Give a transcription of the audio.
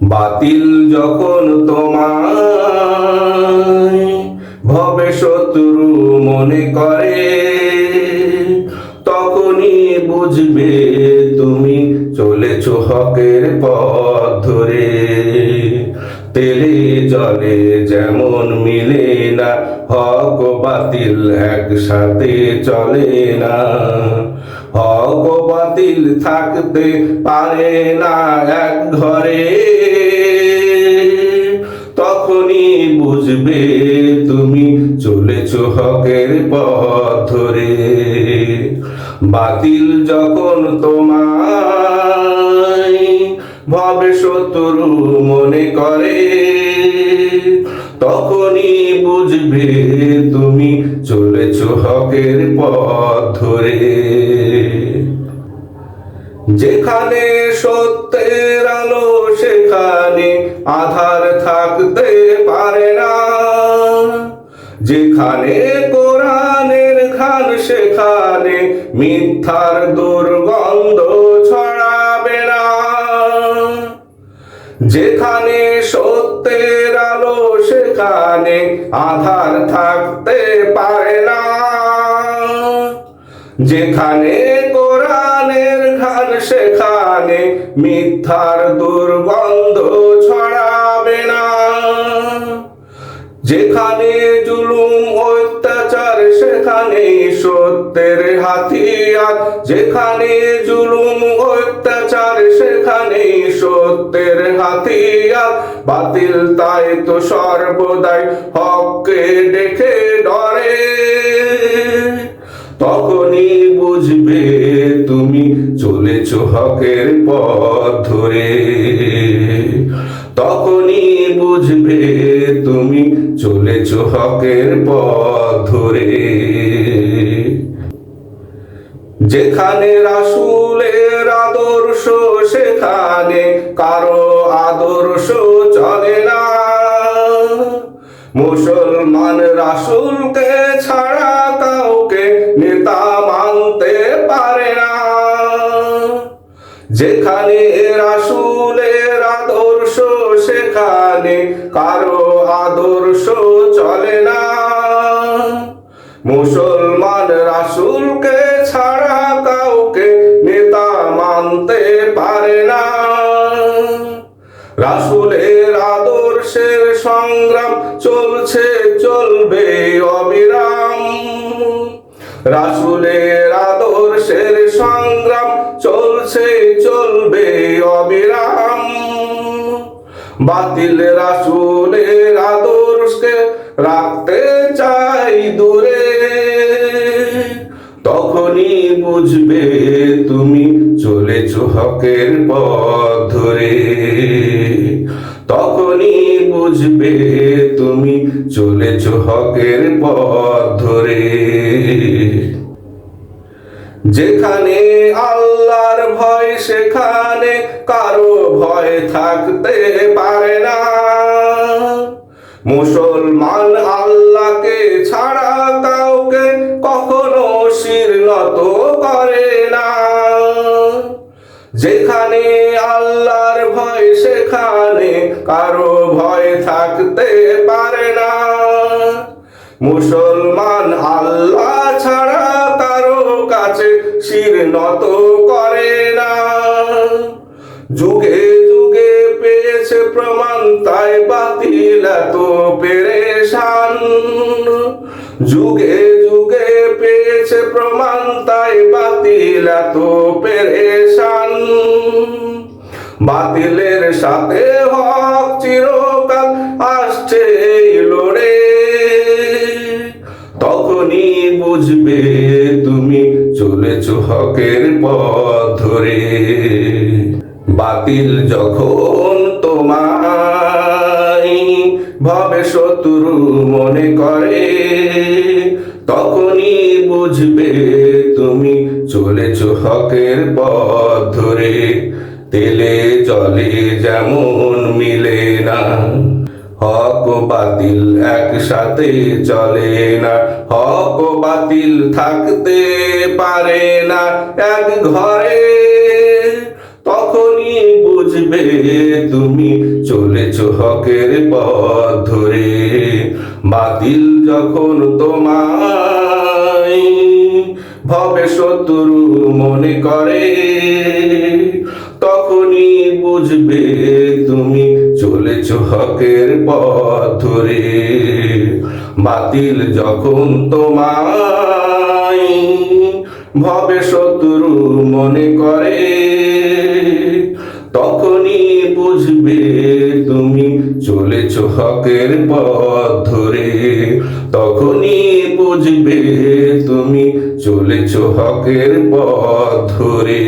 বাতিল যখন তোমার ভবে শত্রু মনে করে তখনই বুঝবে তুমি চলেছ হকের পথ ধরে। তেলে জলে যেমন মিলে না, হক বাতিল একসাথে চলে না। হক বাতিল থাকতে পারে না এক ঘরে। তখনই বুঝবে তুমি চলেছ হকের পথ ধরে। বাতিল যখন তোমায় ভবে শত্রু মনে করে। তখনই বুঝবে তুমি চলেছ হকের পথ ধরে। যেখানে সত্যের আলো, সেখানে আধার থাকতে পারে না। যেখানে কোরআনের খান সেখানে মিথ্যার দুর্গন্ধ যেখানে সত্যের আলো, সেখানে আধার থাকতে পারে না। যেখানে কোরআনের ঘান সেখানে মিথ্যার দুর্গন্ধ ছড়াবে না। যেখানে জুলুম সেখানে সত্যের হাতিয়ার, যেখানে জুলুম, অত্যাচার, সেখানে সত্যের হাতিয়ার। বাতিল তাই তো সর্বদাই হককে দেখে ডরে। তখনই বুঝবে তুমি চলেছ হকের পথ ধরে। তখনই বুঝবে তুমি চলেছ হকের পথ ধরে। যেখানে রাসুলের আদর্শ, সেখানে কারও আদর্শ চলে না। মুসলমান রাসুলকে ছাড়া কাউকে নেতা মানতে পারে না। যেখানে রাসুলের আদর্শ, সেখানে কারও আদর্শ চলে না। মুসলমান রাসুলকে ছাড়া কাউকে নেতা মানতে পারে না। রাসুলের আদর্শের সংগ্রাম চলছে, চলবে অবিরাম। রাসুলের আদর্শের সংগ্রাম চলছে, চলবে অবিরাম। বাতিল রাসুলের আদর্শকে রাখতে চাই দূরে তখনই বুঝবে, তুমি চলেছ হকের পথ ধরে তখনই বুঝবে, তুমি চলেছ হকের পথ ধরে যেখানে আল্লাহর ভয়, সেখানে কারও ভয় থাকতে পারে না। মুসলমান আল্লাহকে ছাড়া যেখানে আল্লাহর ভয়, সেখানে কারও ভয় থাকতে পারে না। মুসলমান আল্লাহ ছাড়া কারও কাছে শির নত করে না। যুগে যুগে পেয়েছে প্রমাণ, তাই বাতিল এত পেরেশান। যুগে যুগে পেয়েছে প্রমাণ, তাই বাতিল এত পেরেশান। বাতিলের সাথে হক চিরকাল আসছে লড়ে তখনই বুঝবে তুমি চলেছ হকের পথ ধরে। বাতিল যখন তোমায় ভবে শত্রু মনে করে, তখনই বুঝবে তুমি চলেছ হকের পথ ধরে। তেলে জলে যেমন মিলে না, হক বাতিল একসাথে চলে না, হক বাতিল থাকতে পারে না এক ঘরে। তখনই বুঝবে তুমি চলেছ হকের পথ ধরে, বাতিল যখন তোমায় ভবে শত্রু মনে করে। বুঝবে তুমি। চলেছ হকের পথ ধরে বাতিল যখন তোমায় ভবে শত্রু মনে করে, তখনই বুঝবে তুমি চলেছ হকের পথ ধরে তখনই বুঝবে তুমি চলেছ হকের পথ ধরে